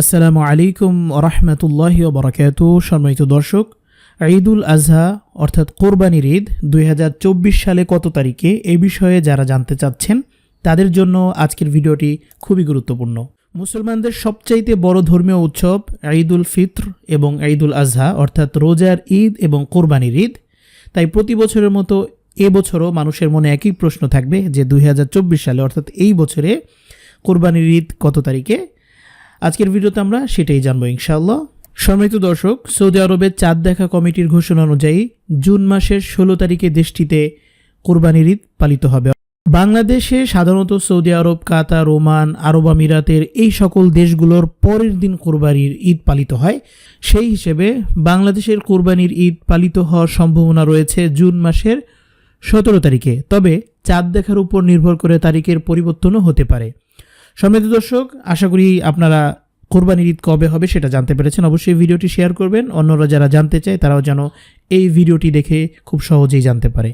আসসালামু আলাইকুম রহমতুল্লাহ বরাকাত সম্মানিত দর্শক, ঈদুল আজহা, অর্থাৎ কোরবানির ঈদ দুই হাজার চব্বিশ সালে কত তারিখে, এ বিষয়ে যারা জানতে চাচ্ছেন, তাদের জন্য আজকের ভিডিওটি খুবই গুরুত্বপূর্ণ। মুসলমানদের সবচাইতে বড় ধর্মীয় উৎসব ঈদুল ফিত্র এবং ঈদুল আজহা, অর্থাৎ রোজার ঈদ এবং কোরবানির ঈদ। তাই প্রতি বছরের মতো এবছরও মানুষের মনে একই প্রশ্ন থাকবে যে দুই হাজার চব্বিশ সালে, অর্থাৎ এই বছরে কোরবানির ঈদ কত তারিখে আজকের ভিডিওতে আমরা সেটাই জানব ইনশাআল্লাহ। সম্মানিত দর্শক, সৌদি আরবের চাঁদ দেখা কমিটির ঘোষণা অনুযায়ী জুন মাসের ষোলো তারিখে দেশটিতে কোরবানির ঈদ পালিত হবে। বাংলাদেশে সাধারণত সৌদি আরব, কাতার, ওমান, আরব আমিরাতের এই সকল দেশগুলোর পরের দিন কোরবানির ঈদ পালিত হয়। সেই হিসেবে বাংলাদেশের কোরবানির ঈদ পালিত হওয়ার সম্ভাবনা রয়েছে জুন মাসের সতেরো তারিখে। তবে চাঁদ দেখার উপর নির্ভর করে তারিখের পরিবর্তনও হতে পারে। সম্মানিত দর্শক, আশা করি আপনারা কোরবানির ঈদ কবে হবে সেটা জানতে পেরেছেন। অবশ্যই ভিডিওটি শেয়ার করবেন। অন্যরা যারা জানতে চায় তারাও যেন এই ভিডিওটি দেখে খুব সহজেই জানতে পারে।